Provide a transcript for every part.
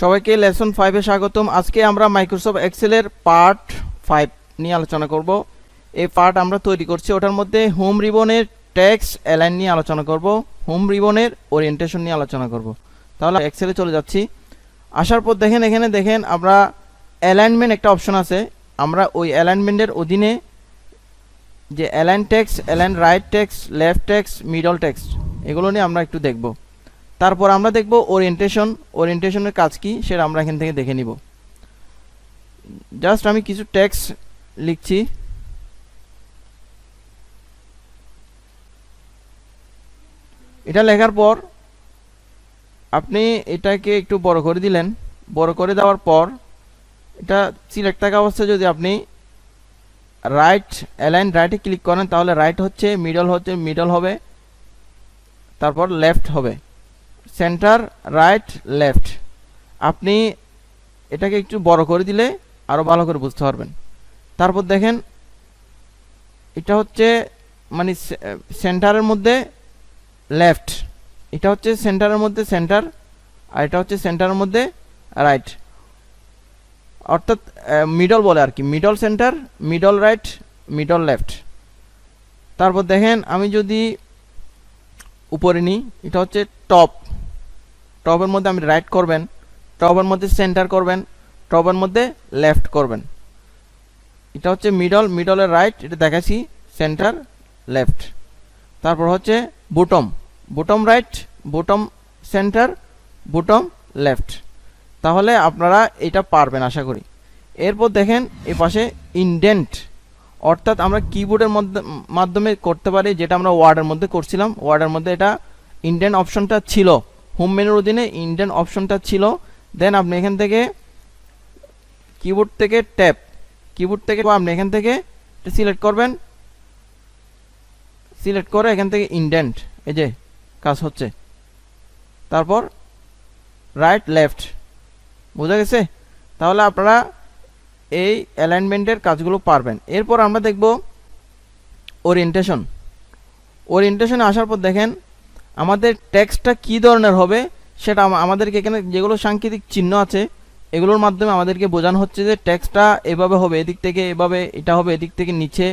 সবাইকে লেসন ফাইভে স্বাগতম। আজকে আমরা মাইক্রোসফট এক্সেলের পার্ট ফাইভ নিয়ে আলোচনা করব। এই পার্ট আমরা তৈরি করছি, ওটার মধ্যে হোম রিবনের ট্যাক্স অ্যালাইন নিয়ে আলোচনা করব হোম রিবনের ওরিয়েন্টেশন নিয়ে আলোচনা করব। তাহলে এক্সেলে চলে যাচ্ছি। আসার পর দেখেন, এখানে দেখেন আমরা অ্যালাইনমেন্ট একটা অপশন আছে। আমরা ওই অ্যালাইনমেন্টের অধীনে যে align text align right text left text middle text এগুলো নিয়ে আমরা একটু দেখব। তারপর আমরা দেখব ওরিয়েন্টেশন ওরিয়েন্টেশনের কাজ কি সেটা আমরা এখান থেকে দেখে নিব। জাস্ট আমি কিছু টেক্স লিখছি। এটা লেখার পর আপনি এটাকে একটু বড় করে দিলেন। বড় করে দেওয়ার পর এটা সিলেক্ট থাকা অবস্থায় যদি আপনি রাইট অ্যালাইন রাইটে ক্লিক করেন, তাহলে রাইট হচ্ছে মিডল হচ্ছে মিডল হবে, তারপর লেফট হবে। সেন্টার রাইট লেফট আপনি এটাকে একটু বড় করে দিলে আরও ভালো করে বুঝতে পারবেন। তারপর দেখেন, এটা হচ্ছে মানে সেন্টারের মধ্যে লেফট এটা হচ্ছে সেন্টারের মধ্যে সেন্টার আর এটা হচ্ছে সেন্টারের মধ্যে রাইট অর্থাৎ মিডল বলে আর কি middle centre middle right middle left তারপর দেখেন, আমি যদি উপরে নিই, এটা হচ্ছে টপ টপের মধ্যে আপনি রাইট করবেন টপের মধ্যে সেন্টার করবেন টপের মধ্যে লেফট করবেন। এটা হচ্ছে মিডল মিডলের রাইট এটা দেখাচ্ছি সেন্টার লেফট তারপর হচ্ছে bottom bottom right bottom centre bottom left তাহলে আপনারা এটা পারবেন আশা করি। এরপর দেখেন এ পাশে ইনডেন্ট অর্থাৎ আমরা কিবোর্ডের মধ্যে, মাধ্যমে করতে পারি, যেটা আমরা ওয়ার্ডের মধ্যে করছিলাম। ওয়ার্ডের মধ্যে এটা ইন্ডেন্ট অপশনটা ছিল। হোম মেনুর অধীনে ইন্ডিয়ান অপশনটা ছিল। দেন আপনি এখান থেকে কিবোর্ড থেকে ট্যাপ কিবোর্ড থেকে আপনি এখান থেকে সিলেক্ট করবেন। সিলেক্ট করে এখান থেকে ইন্ডেন্ট এই যে কাজ হচ্ছে। তারপর রাইট লেফট বোঝা গেছে? তাহলে আপনারা এই অ্যালাইনমেন্টের কাজগুলো পারবেন। এরপর আমরা দেখব ওরিয়েন্টেশন ওরিয়েন্টেশনে আসার পর দেখেন আমাদের টেক্সটটা কী ধরনের হবে, সেটা আমাদেরকে এখানে যেগুলো সাংকেতিক চিহ্ন আছে, এগুলোর মাধ্যমে আমাদেরকে বোঝানো হচ্ছে যে টেক্সটটা এভাবে হবে, এদিক থেকে এভাবে, এটা হবে এদিক থেকে নিচে,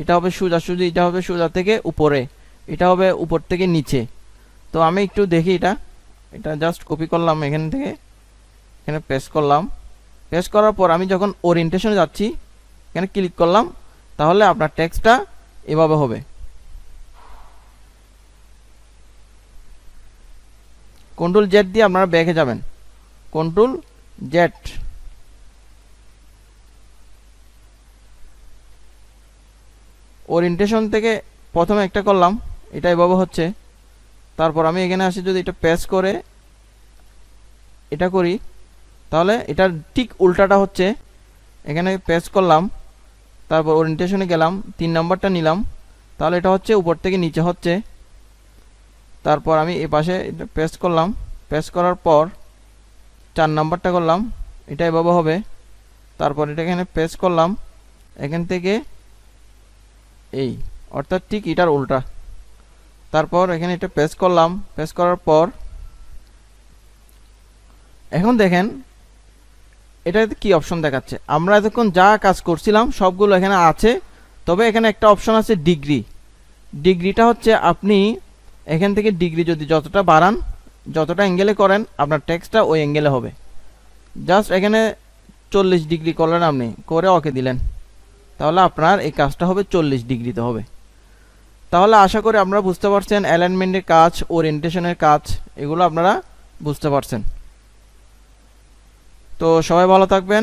এটা হবে সোজাসুজি এটা হবে সোজা থেকে উপরে, এটা হবে উপর থেকে নিচে। তো আমি একটু দেখি এটা এটা জাস্ট কপি করলাম এখান থেকে, এখানে পেস্ট করলাম। পেস্ট করার পর আমি যখন ওরিয়েন্টেশনে যাচ্ছি, এখানে ক্লিক করলাম, তাহলে আপনার টেক্সটটা এভাবে হবে। কন্ট্রোল জেড দিয়ে আপনারা ব্যাকে যাবেন। কন্ট্রোল জেড ওরিয়েন্টেশন থেকে প্রথমে একটা করলাম এটা এভাবে হচ্ছে। তারপর আমি এখানে আসি যদি এটা পেস করে, এটা করি, তাহলে এটার ঠিক উল্টাটা হচ্ছে। এখানে পেস করলাম, তারপর ওরিয়েন্টেশনে গেলাম, তিন নম্বরটা নিলাম, তাহলে এটা হচ্ছে উপর থেকে নিচে হচ্ছে। তারপর আমি এ পাশে এটা পেস্ট করলাম। পেস্ট করার পর চার নাম্বারটা করলাম। এটা এভাবে হবে। তারপর এটা এখানে পেস্ট করলাম। এখান থেকে এই, অর্থাৎ ঠিক এটার উল্টা। তারপর এখানে এটা পেস্ট করলাম। পেস্ট করার পর এখন দেখেন এটাতে কি অপশন দেখাচ্ছে? আমরা এতক্ষণ যা কাজ করছিলাম সবগুলো এখানে আছে, তবে এখানে একটা অপশন আছে ডিগ্রি ডিগ্রিটা হচ্ছে আপনি এখান থেকে ডিগ্রি যদি যতটা বাড়ান, যতটা অ্যাঙ্গেলে করেন, আপনার টেক্সটটা ওই অ্যাঙ্গেলে হবে। জাস্ট এখানে চল্লিশ ডিগ্রি করলেন আপনি, করে ওকে দিলেন। তাহলে আপনার এই কাজটা হবে চল্লিশ ডিগ্রিতে হবে। তাহলে আশা করি আপনারা বুঝতে পারছেন অ্যালাইনমেন্টের কাজ ওরিয়েন্টেশনের কাজ, এগুলো আপনারা বুঝতে পারছেন। তো সবাই ভালো থাকবেন।